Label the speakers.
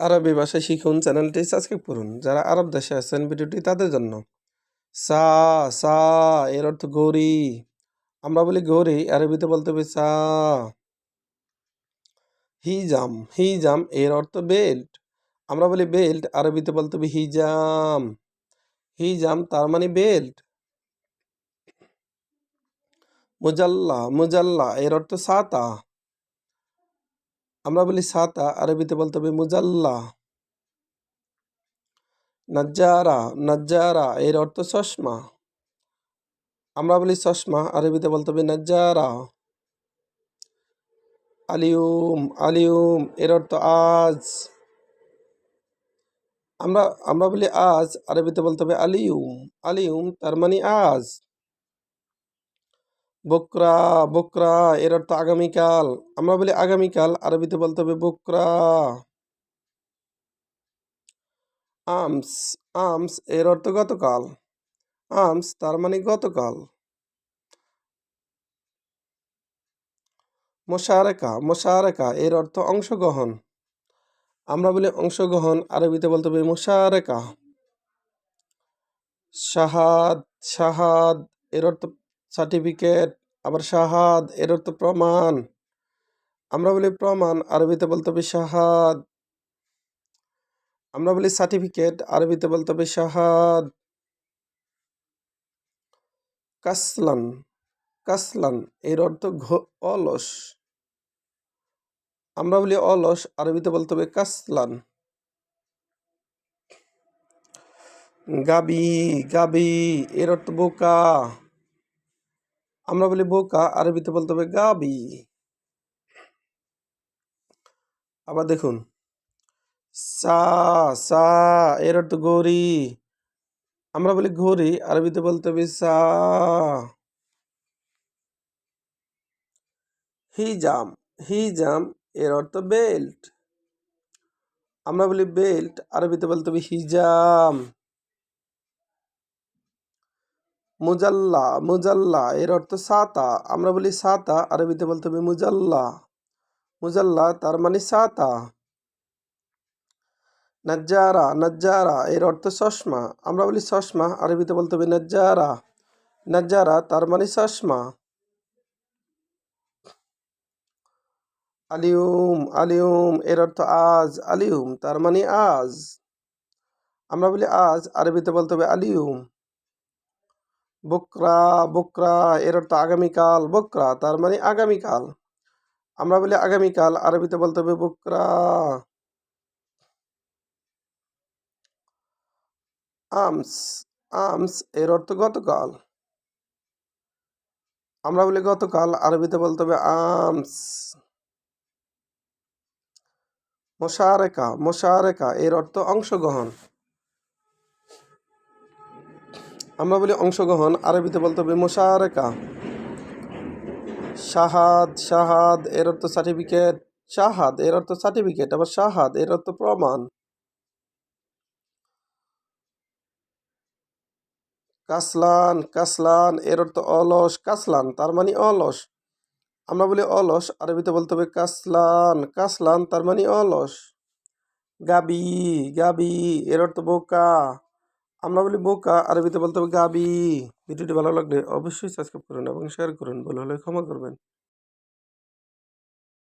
Speaker 1: আরবি ভাষা শিখুন, চ্যানেলটি সাবস্ক্রাইব করুন। যারা আরব দেশে আছেন ভিডিওটি তাদের জন্য। সা সা, এর অর্থ গৌরী। আমরা বলি গৌরী, আরবিতে বলতে হবে সা। হিজাম হিজাম এর অর্থ বেল্ট আমরা বলি বেল্ট আরবিতে বলতে হবে হিজাম। হিজাম তার মানে বেল্ট মুজাল্লা মুজাল্লা এর অর্থ সাতা। আমরা বলি সাতা, আরবিতে বলতে হবে মুজাল্লা। নাজ্জারা নাজ্জারা, এর অর্থ চশমা। আমরা বলি চশমা, আরবিতে বলতে হবে নাজ্জারা। আলিউম আলিউম, এর অর্থ আজ। আমরা আমরা বলি আজ, আরবিতে বলতে হবে আলিউম। আলিউম তার মানে আজ। বকরা বকরা, এর অর্থ আগামীকাল। আমরা বলি আগামীকাল, আরবিতে বলতে হবে বকরা। আমস আমস, এর অর্থ গতকাল। আমস, তার মানে গতকাল। মোশারেকা মোশারেকা, এর অর্থ অংশগ্রহণ। আমরা বলি অংশগ্রহণ, আরবিতে বলতে হবে মোশারেকা। শাহাদ শাহাদ, এর অর্থ সার্টিফিকেট, আবার শাহাদ এর অর্থ প্রমাণ। আমরা বলি প্রমাণ, আরবিতে বলতে হবে শাহাদ। আমরা বলি সার্টিফিকেট, আরবিতে বলতে হবে শাহাদ। কাসলান কাসলান, এর অর্থ অলস। আমরা বলি অলস, আরবিতে বলতে হবে কাসলান। গাবি গাবি, এর অর্থ বোকা। আমরা বলি বোকা, আরবিতে বলতে হবে গাবি। আবার দেখুন। সা সা, এর অর্থ গৌরী আমরা বলি ঘড়ি, আরবিতে বলতে হবে সা। হিজাম হিজাম এর অর্থ বেল্ট। আমরা বলি বেল্ট, আরবিতে বলতে হবে হিজাম। মুজাল্লা মুজাল্লা, এর অর্থ সাতা। আমরা বলি সাতা, আরবিতে বলতে হবে মুজাল্লা। মুজাল্লা, তার মানে সাতা। নাজ্জারা নাজ্জারা, এর অর্থ চশমা। আমরা বলি চশমা, আরবিতে বলতে হবে নাজ্জারা। নাজ্জারা, তার মানে চশমা। আলিউম আলিউম, এর অর্থ আজ, আলিউম, তার মানে আজ। আমরা বলি আজ, আরবিতে বলতে হবে আলিউম। বকরা বকরা, এর অর্থ আগামীকাল, বকরা, তার মানে আগামীকাল। আমরা বলি আগামীকাল, আরবিতে বলতে হবে বকরা। আমস আমস, এর অর্থ গতকাল। আমরা বলি গতকাল, আরবিতে বলতে হবে আমস। মোশারেকা মোশারেকা, এর অর্থ অংশগ্রহণ। আমরা বলি অংশগ্রহণ, আরবিতে বলতে হবে মোশারেকা। শাহাদ শাহাদ, এর অর্থ সার্টিফিকেট শাহাদ, এর অর্থ সার্টিফিকেট আবার শাহাদ, এর অর্থ প্রমাণ। কাসলান কাসলান, এর অর্থ অলস, কাসলান, তার মানে অলস। আমরা বলি অলস, আরবিতে বলতে হবে কাসলান কাসলান, তার মানে অলস। গাবি গাবি, এর অর্থ বোকা। আমরা বলি বোকা আরবিতে বলতে হবে গাবি ভিডিওটি ভালো লাগলে অবশ্যই সাবস্ক্রাইব করুন এবং শেয়ার করুন ভুল হলে ক্ষমা করবেন